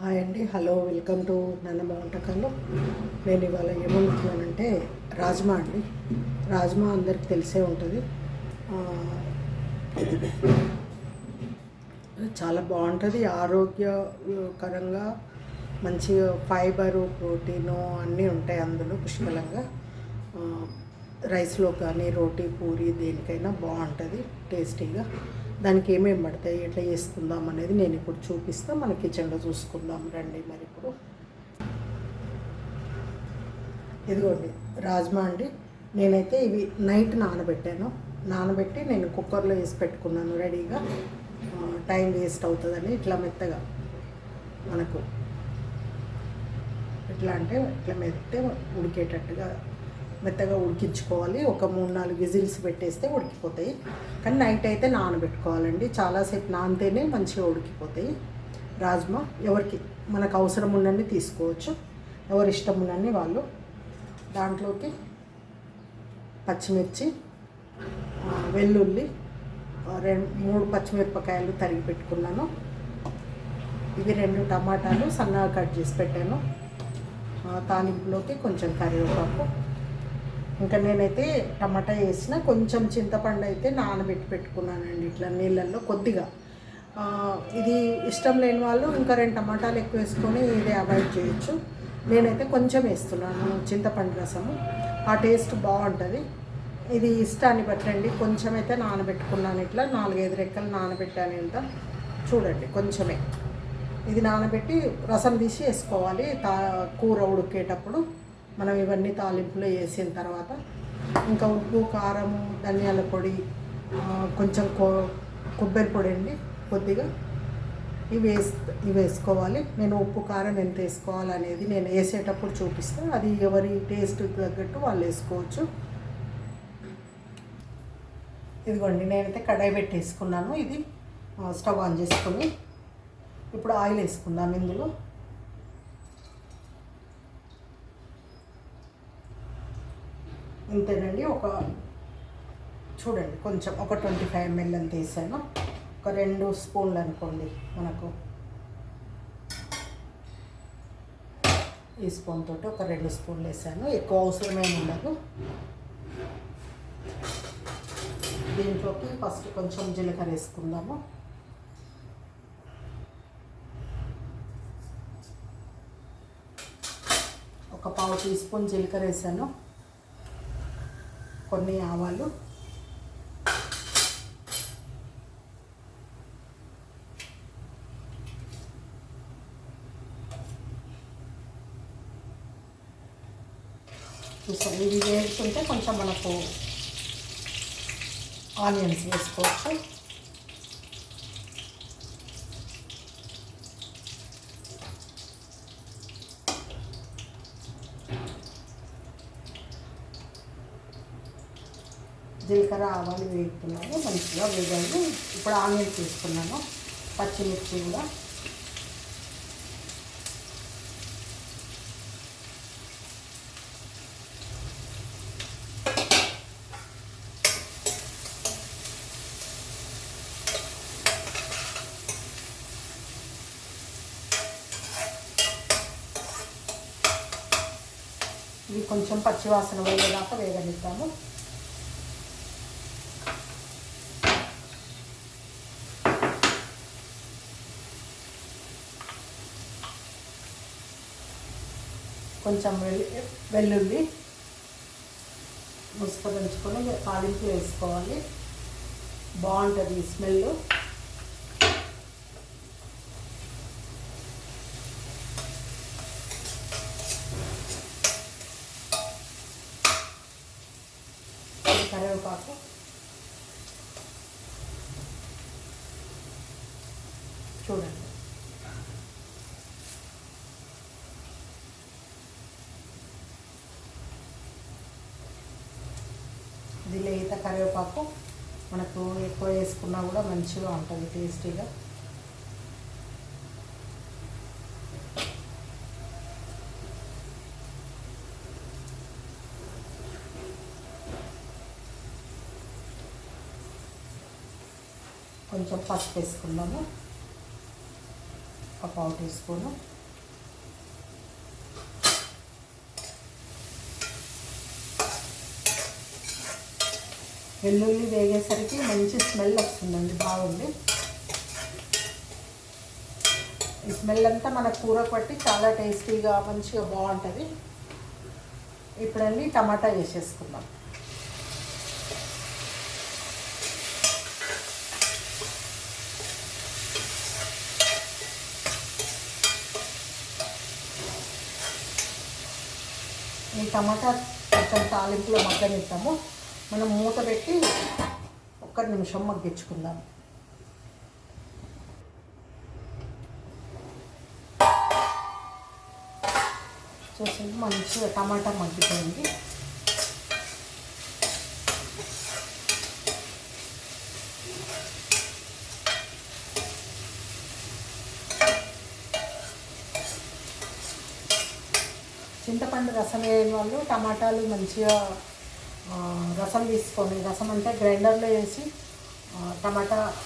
Hi అండి. Hello welcome to నన్నమ్మ వంటకాలు నేను ఇవాళ ఏమనుకున్నానంటే రాజ్మా అండి. రాజ్మా అందరికి తెలిసే ఉంటుంది. చాలా బాగుంటుంది. ఆరోగ్యకరంగా మంచిగా ఫైబరు ప్రోటీను అన్నీ ఉంటాయి అందులో పుష్కలంగా. రైస్లో కానీ రోటీ పూరి దేనికైనా బాగుంటుంది టేస్టీగా. దానికి ఏమేమి పడతాయి ఎట్లా చేసుకుందాం అనేది నేను ఇప్పుడు చూపిస్తా. మన కిచెన్లో చూసుకుందాం రండి మరి ఇప్పుడు. ఇదిగోండి రాజ్మా అండి. నేనైతే ఇవి నైట్ నానబెట్టాను. నానబెట్టి నేను కుక్కర్లో వేసి పెట్టుకున్నాను రెడీగా. టైం వేస్ట్ అవుతుందని ఇట్లా మెత్తగా మనకు ఎట్లా అంటే ఇట్లా మెత్తే ఉడికేటట్టుగా మెత్తగా ఉడికించుకోవాలి. ఒక మూడు నాలుగు విజిల్స్ పెట్టేస్తే ఉడికిపోతాయి. కానీ నైట్ అయితే నానబెట్టుకోవాలండి. చాలాసేపు నానితేనే మంచిగా ఉడికిపోతాయి. రాజ్మా ఎవరికి మనకు అవసరం ఉన్నన్ని తీసుకోవచ్చు. ఎవరి ఇష్టం ఉన్నన్ని వాళ్ళు. దాంట్లోకి పచ్చిమిర్చి వెల్లుల్లి రెండు మూడు పచ్చిమిరపకాయలు తరిగి పెట్టుకున్నాను. ఇవి రెండు టమాటాలు సన్నగా కట్ చేసి పెట్టాను. తాలింపులోకి కొంచెం కరివేపాకు. ఇంకా నేనైతే టమాటా వేసిన కొంచెం చింతపండు అయితే నానబెట్టి పెట్టుకున్నానండి ఇట్లా నీళ్ళల్లో కొద్దిగా. ఇది ఇష్టం లేని వాళ్ళు ఇంకా రెండు టమాటాలు ఎక్కువ వేసుకొని ఇది అవాయిడ్ చేయొచ్చు. నేనైతే కొంచెం వేస్తున్నాను చింతపండు రసము. ఆ టేస్ట్ బాగుంటుంది. ఇది ఇష్టాన్ని బట్టండి కొంచెం అయితే నానబెట్టుకున్నాను ఇట్లా. నాలుగైదు రెక్కలు నానబెట్టాను ఇంత. చూడండి కొంచెమే. ఇది నానబెట్టి రసం తీసి వేసుకోవాలి తా కూర ఉడికేటప్పుడు. మనం ఇవన్నీ తాలింపులో వేసిన తర్వాత ఇంకా ఉప్పు కారము ధనియాల పొడి కొంచెం కొ కొబ్బరి పొడి అండి కొద్దిగా. ఇవి వేస్ ఇవి వేసుకోవాలి. నేను ఉప్పు కారం ఎంత వేసుకోవాలి అనేది నేను వేసేటప్పుడు చూపిస్తాను అది ఎవరి టేస్ట్ తగ్గట్టు వాళ్ళు వేసుకోవచ్చు. ఇదిగోండి నేనైతే కడాయి పెట్టి వేసుకున్నాను ఇది స్టవ్ ఆన్ చేసుకొని. ఇప్పుడు ఆయిల్ వేసుకుందాం ఇందులో. ఇంతేనండి ఒక చూడండి కొంచెం ఒక ట్వంటీ ఫైవ్ ఎంఎల్ అంత వేసాను. ఒక రెండు స్పూన్లు అనుకోండి మనకు. ఈ స్పూన్ తోటి ఒక రెండు స్పూన్లు వేసాను. ఎక్కువ అవసరం ఏమి ఉండదు. దీంట్లోకి ఫస్ట్ కొంచెం జీలకర్ర వేసుకుందాము. ఒక పావు టీ స్పూన్ జీలకర్ర వేసాను. కొన్ని ఆవాలు. చూసారు? ఇవి వేసుకుంటే కొంచెం మనకు ఆనియన్స్ వేసుకోవచ్చు. జీలకర్ర ఆవాలు వేపుతున్నాను మంచిగా వేగాలి ఇప్పుడు ఆనియన్ తీసుకున్నాను. పచ్చిమిర్చి కూడా. ఇవి కొంచెం పచ్చివాసన పోయేదాకా వేగనిద్దాము. కొంచెం వెల్లు వెల్లుల్లి ముసుకదంచుకొని తాలింపు వేసుకోవాలి. బాగుంటుంది స్మెల్. కరివేపాకు. చూడండి ఇది లేత కరివేపాకు మనకు ఎక్కువ వేసుకున్నా కూడా మంచిగా ఉంటుంది టేస్టీగా. కొంచెం పసుపు వేసుకుందాము ఒక పావు టీ స్పూను. వెల్లుల్లి వేగేసరికి మంచి స్మెల్ వస్తుందండి బాగుంది. ఈ స్మెల్ అంతా మన కూర పట్టి చాలా టేస్టీగా మంచిగా బాగుంటుంది. ఇప్పుడండి టమాటా వేసేసుకుందాం. ఈ టమాటా కొంచెం తాలింపులో మగ్గనిస్తాము మనం మూత పెట్టి ఒక్క నిమిషం మగ్గించుకుందాం. చూసింది మంచిగా టమాటా మగ్గిపోయింది. చింతపండు రసం వేయని వాళ్ళు టమాటాలు మంచిగా రసం తీసుకోండి రసం అంటే గ్రైండర్లో వేసి ఆ, టమాటా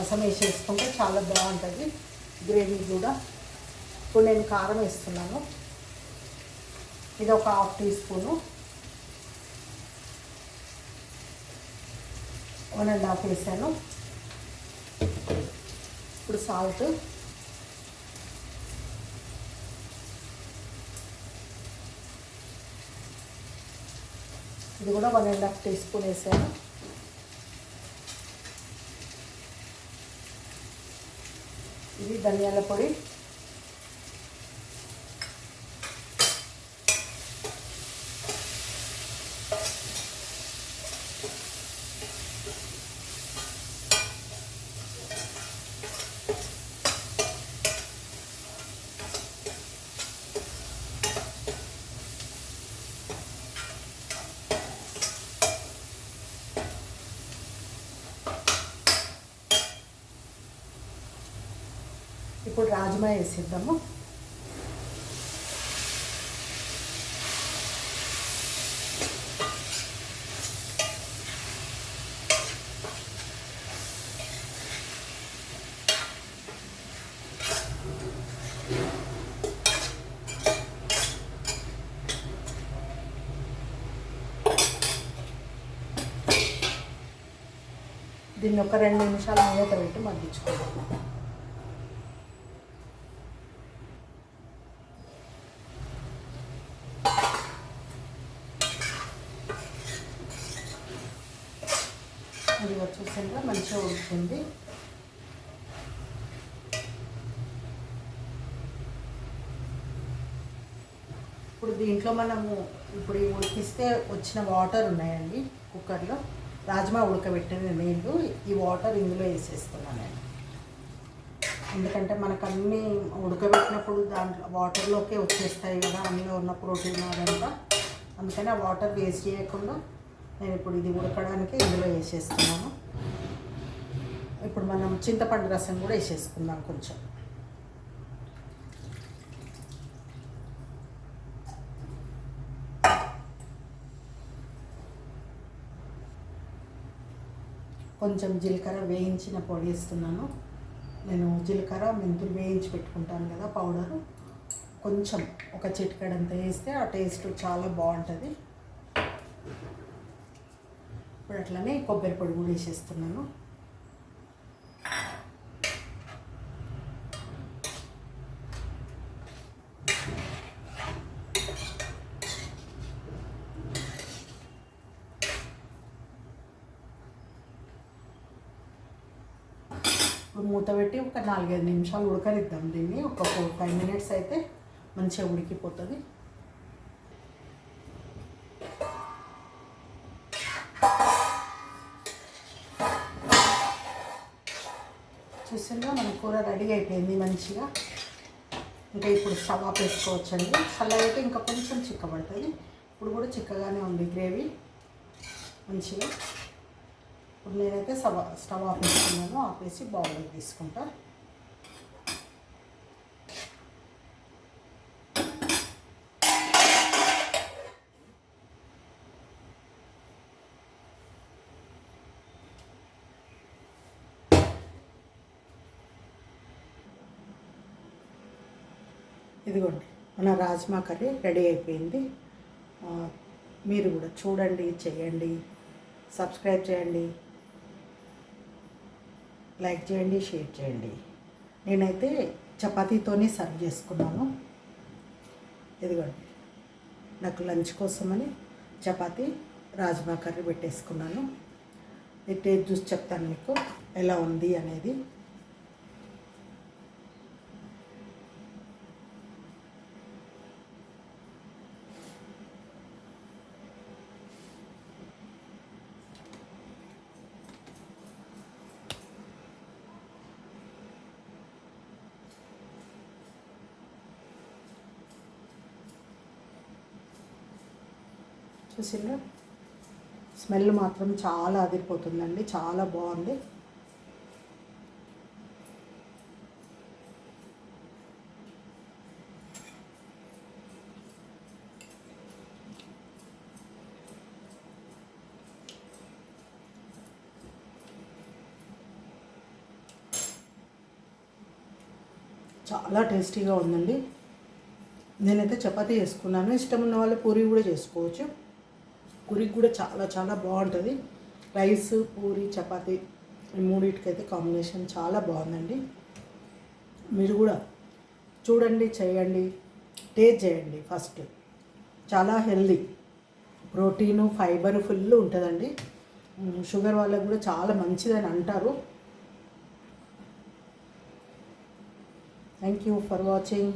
రసం వేసేసుకుంటే చాలా బాగుంటుంది. గ్రేవీ కూడా. ఇప్పుడు నేను కారం వేస్తున్నాను. ఇది ఒక half teaspoon. One and half వేసాను. ఇప్పుడు సాల్ట్. ఇది కూడా one and half tea spoon వేసాను. ఇది ధనియాల పొడి. ఇప్పుడు రాజ్మా వేసేద్దాము. దీన్ని ఒక రెండు నిమిషాలు మూత పెట్టి మగ్గించుకోవాలి. ఇది వచ్చేసరికి మంచిగా ఉడుతుంది ఇప్పుడు దీంట్లో మనము ఇప్పుడు ఉడికిస్తే వచ్చిన వాటర్ ఉన్నాయండి కుక్కర్లో రాజ్మా ఉడకబెట్టిన నీళ్ళు ఈ వాటర్ ఇందులో వేసేస్తున్నాను నేను ఎందుకంటే మనకు అన్నీ ఉడకబెట్టినప్పుడు దాంట్లో వాటర్లోకే వచ్చేస్తాయి కదా అందులో ఉన్న ప్రోటీన్ అదంతా. అందుకని ఆ వాటర్ వేస్ట్ చేయకుండా నేను ఇప్పుడు ఇది ఉడకడానికి ఇందులో వేసేస్తున్నాను. ఇప్పుడు మనం చింతపండు రసం కూడా వేసేసుకుందాం కొంచెం. కొంచెం జీలకర్ర వేయించిన పొడి వేస్తున్నాను. నేను జీలకర్ర మెంతులు వేయించి పెట్టుకుంటాను కదా పౌడరు. కొంచెం ఒక చిటికెడంత వేస్తే ఆ టేస్ట్ చాలా బాగుంటుంది. ఇప్పుడు అట్లనే కొబ్బరి పొడి కూడా వేసేస్తున్నాను. ఇప్పుడు మూత పెట్టి ఒక నాలుగైదు నిమిషాలు ఉడకనిద్దాం దీన్ని. ఒక ఫోర్ ఫైవ్ మినిట్స్ అయితే మంచిగా ఉడికిపోతుంది. చూసిందా మన కూర రెడీ అయిపోయింది మంచిగా. ఇంకా ఇప్పుడు స్టవ్ ఆఫ్ వేసుకోవచ్చండి చల్లగా అయితే ఇంకా కొంచెం చిక్కబడుతుంది. ఇప్పుడు కూడా చిక్కగానే ఉంది గ్రేవీ. మంచిగా. ఇప్పుడు నేనైతే స్టవ్ స్టవ్ ఆఫ్ వేసుకున్నాను ఆపేసి బౌల్లోకి తీసుకుంటాను ఇదిగోండి మన రాజ్మా కర్రీ రెడీ అయిపోయింది. మీరు కూడా చూడండి చేయండి సబ్స్క్రైబ్ చేయండి లైక్ చేయండి షేర్ చేయండి. నేనైతే చపాతీతోనే సర్వ్ చేసుకున్నాను. ఇదిగోండి నాకు లంచ్ కోసమని చపాతి రాజ్మా కర్రీ పెట్టేసుకున్నాను. ఇది టేస్ట్ చూసి చెప్తాను మీకు ఎలా ఉంది అనేది. చూసిండ్రా? స్మెల్ మాత్రం చాలా అదిరిపోతుందండి చాలా బాగుంది. చాలా టేస్టీగా ఉందండి. నేనైతే చపాతీ చేసుకున్నాను. ఇష్టం ఉన్న వాళ్ళు పూరి కూడా చేసుకోవచ్చు. పూరికి కూడా చాలా చాలా బాగుంటుంది. రైస్ పూరి చపాతీ ఈ మూడింటికైతే కాంబినేషన్ చాలా బాగుందండి. మీరు కూడా చూడండి చేయండి టేస్ట్ చేయండి ఫస్ట్. చాలా హెల్దీ. ప్రోటీను ఫైబర్ ఫుల్ ఉంటుందండి. షుగర్ వాళ్ళకు కూడా చాలా మంచిదని అంటారు. Thank you for watching.